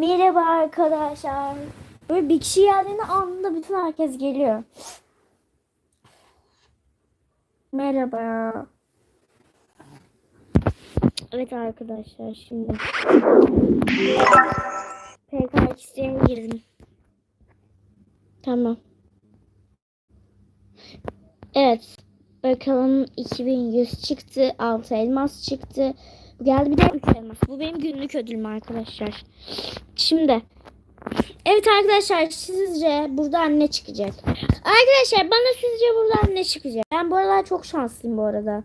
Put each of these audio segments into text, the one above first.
Merhaba arkadaşlar. Böyle bir kişi geldiğinde anında bütün herkes geliyor. Merhaba. Evet arkadaşlar şimdi PKX'ye girdim. Tamam. Evet. Bakalım 2100 çıktı. 6 elmas çıktı. Geldi bir de 3 elmas. Bu benim günlük ödülüm arkadaşlar. Şimdi. Evet arkadaşlar sizce buradan ne çıkacak? Arkadaşlar bana sizce buradan ne çıkacak? Ben bu aralar çok şanslıyım bu arada.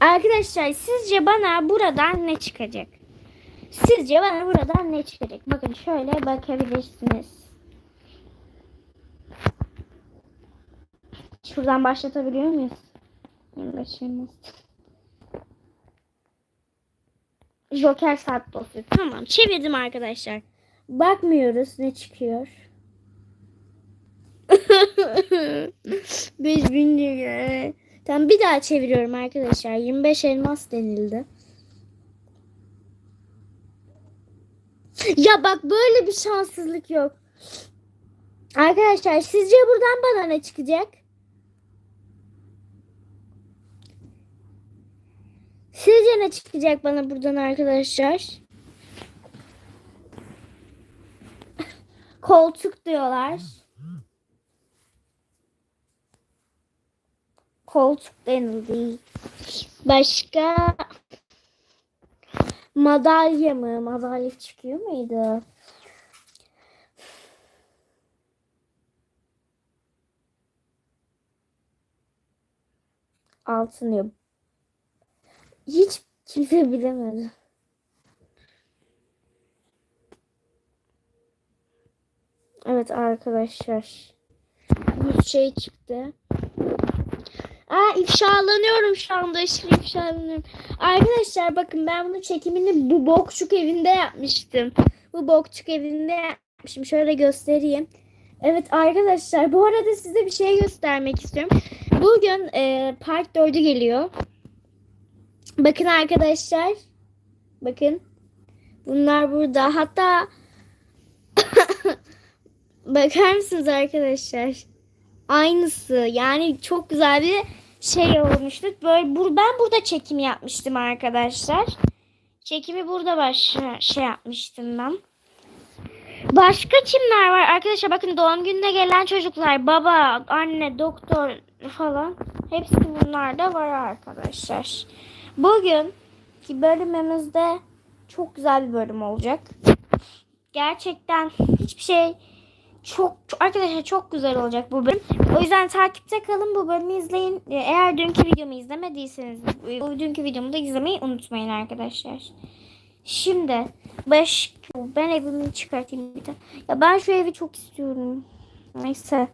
Arkadaşlar sizce bana buradan ne çıkacak? Sizce bana buradan ne çıkacak? Bakın şöyle bakabilirsiniz. Şuradan başlatabiliyor muyuz? Başlayalım. Joker saat dosya. Tamam çevirdim arkadaşlar. Bakmıyoruz ne çıkıyor. 5000 lira. Tamam bir daha çeviriyorum arkadaşlar. 25 elmas denildi. Ya bak böyle bir şanssızlık yok. Arkadaşlar sizce buradan bana ne çıkacak? Sizce ne çıkacak bana buradan arkadaşlar? Koltuk diyorlar. Koltuk denildi. Başka madalya mı? Madalya çıkıyor muydu? Altın yok. Hiç kimse bilemedi. Evet arkadaşlar. Bir şey çıktı. Aa ifşalanıyorum şu anda. Aşırı ifşalanıyorum. Arkadaşlar bakın ben bunun çekimini bu bokçuk evinde yapmıştım. Bu bokçuk evinde yapmışım. Şöyle göstereyim. Evet arkadaşlar bu arada size bir şey göstermek istiyorum. Bugün e, part 4'ü geliyor. Bakın arkadaşlar. Bakın. Bunlar burada. Hatta bakar mısınız arkadaşlar? Aynısı. Yani çok güzel bir şey olmuştu. Böyle bur ben burada çekim yapmıştım arkadaşlar. Çekimi burada baş şey yapmıştım ben. Başka kimler var? Arkadaşlar bakın doğum gününe gelen çocuklar, baba, anne, doktor falan. Hepsi bunlarda var arkadaşlar. Bugün ki bölümümüzde çok güzel bir bölüm olacak. Gerçekten hiçbir şey çok, çok arkadaşlar çok güzel olacak bu bölüm. O yüzden takipte kalın bu bölümü izleyin. Ee, Eğer dünkü videomu izlemediyseniz bu dünkü videomu da izlemeyi unutmayın arkadaşlar. Şimdi baş ben evimi çıkartayım bir de. Ya ben şu evi çok istiyorum. Neyse.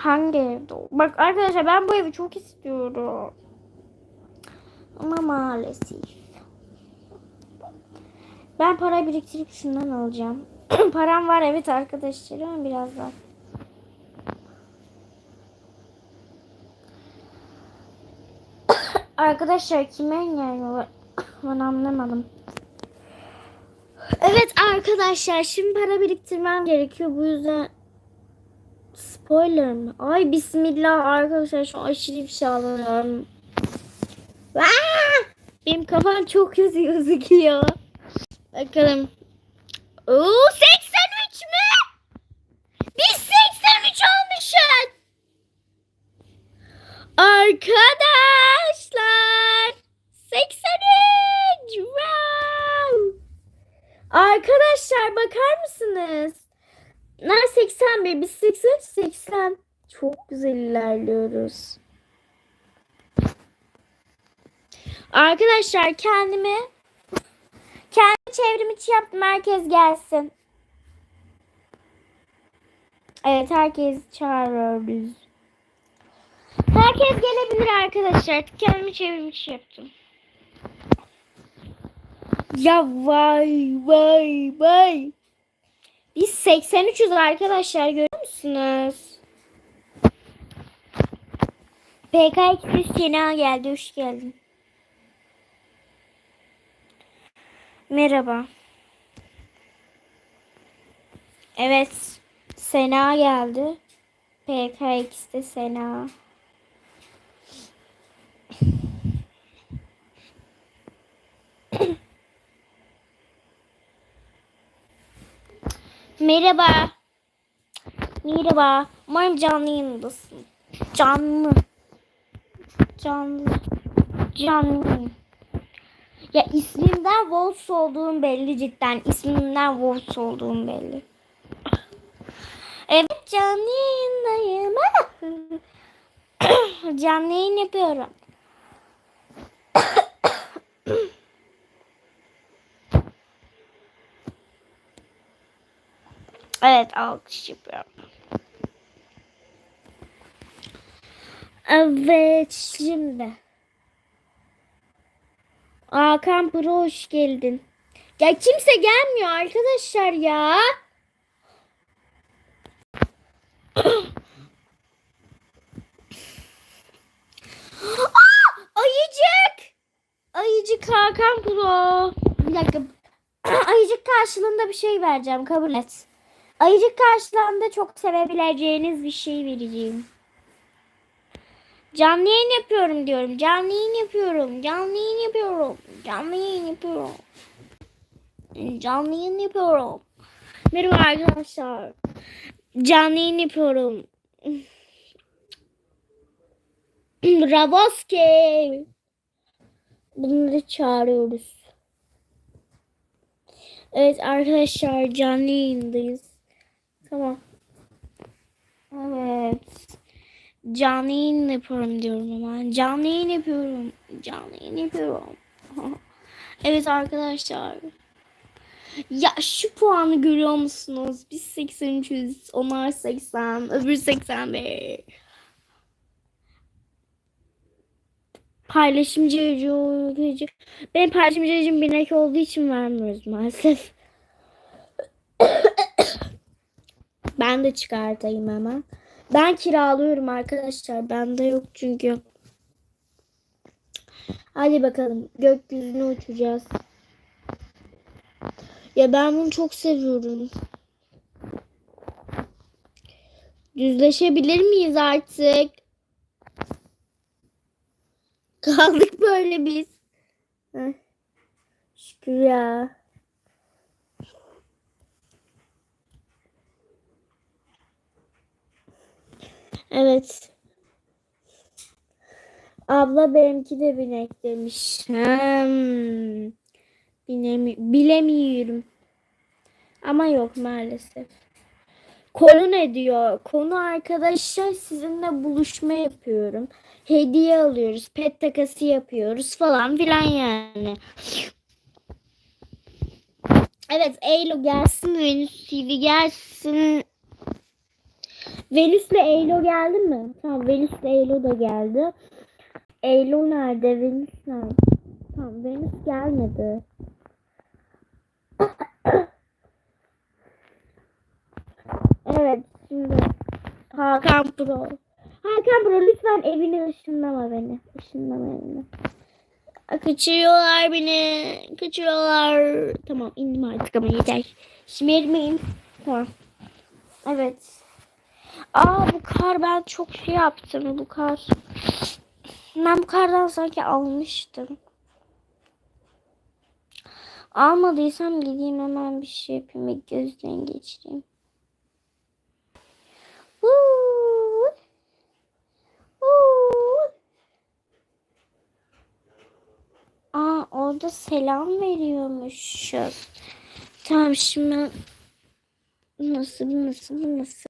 Hangi evde? Bak arkadaşlar ben bu evi çok istiyorum. Ama maalesef. Ben para biriktirip şundan alacağım. Param var evet arkadaşlar ama biraz var. arkadaşlar kime engel Ben anlamadım. Evet arkadaşlar şimdi para biriktirmem gerekiyor. Bu yüzden spoiler mı? Ay bismillah arkadaşlar şu an aşırı bir şey alıyorum. Benim kafam çok kötü gözüküyor. Bakalım. Oo 83 mü? Biz 83 olmuşuz. Arkadaşlar 83. Wow. Arkadaşlar bakar mısınız? Ner 81 biz 83 80. Çok güzel ilerliyoruz. Arkadaşlar kendimi kendi çevrim içi yaptım. Herkes gelsin. Evet herkes çağırıyoruz. Herkes gelebilir arkadaşlar. Kendimi çevrim içi yaptım. Ya vay vay vay. Biz 83'üz arkadaşlar görüyor musunuz? PKX Sena geldi. Hoş geldin. Merhaba. Evet. Sena geldi. PKX'de Sena. Merhaba. Merhaba. Umarım canlı yayındasın. Canlı. Canlı. Canlı. Ya ismimden Wolves olduğum belli cidden. İsmimden Wolves olduğum belli. Evet canlı yayındayım. canlı yayın yapıyorum. Evet alkış yapıyorum. Evet şimdi. Hakan Pro hoş geldin. Ya kimse gelmiyor arkadaşlar ya. Aa, ayıcık. Ayıcık Hakan Pro. Bir dakika. Ayıcık karşılığında bir şey vereceğim kabul et. Ayıcık karşılığında çok sevebileceğiniz bir şey vereceğim. Canlı yayın yapıyorum diyorum. Canlı yayın yapıyorum. Canlı yayın yapıyorum. Canlı yayın yapıyorum. Canlı yayın yapıyorum. Merhaba arkadaşlar. Canlı yayın yapıyorum. Raboske. Bunları çağırıyoruz. Evet arkadaşlar canlı yayındayız. Tamam. Evet. Canlı yayın yapıyorum diyorum ama. Canlı yayın yapıyorum. Canlı yayın yapıyorum. evet arkadaşlar. Ya şu puanı görüyor musunuz? Biz 83'üz. Onlar 80. Öbür 81. Paylaşımcı. Benim paylaşımcı ücretim binek olduğu için vermiyoruz maalesef. Ben de çıkartayım hemen. Ben kiralıyorum arkadaşlar. Bende yok çünkü. Hadi bakalım. Gökyüzüne uçacağız. Ya ben bunu çok seviyorum. Düzleşebilir miyiz artık? Kaldık böyle biz. Şükür ya. Evet. Abla benimki de binek demiş. Hmm. Bilemi bilemiyorum. Ama yok maalesef. Konu ne diyor? Konu arkadaşlar sizinle buluşma yapıyorum. Hediye alıyoruz. Pet takası yapıyoruz falan filan yani. Evet Eylo gelsin. Venüs TV gelsin. Venüs'le Eylo geldi mi? Tamam Venüs'le Eylo da geldi. Eylo nerede? Venüs nerede? Tamam Venüs gelmedi. evet şimdi Hakan Pro. Hakan Pro lütfen evine ışınlama beni. Işınlama evine. Kaçırıyorlar beni. Kaçırıyorlar. Tamam indim artık ama yeter. Şımarmayın. Tamam. Evet. Aa bu kar ben çok şey yaptım bu kar. Ben bu kardan sanki almıştım. Almadıysam gideyim hemen bir şey yapayım ve gözden geçireyim. Huu. Huu. Aa orada selam veriyormuşuz. Tamam şimdi nasıl nasıl nasıl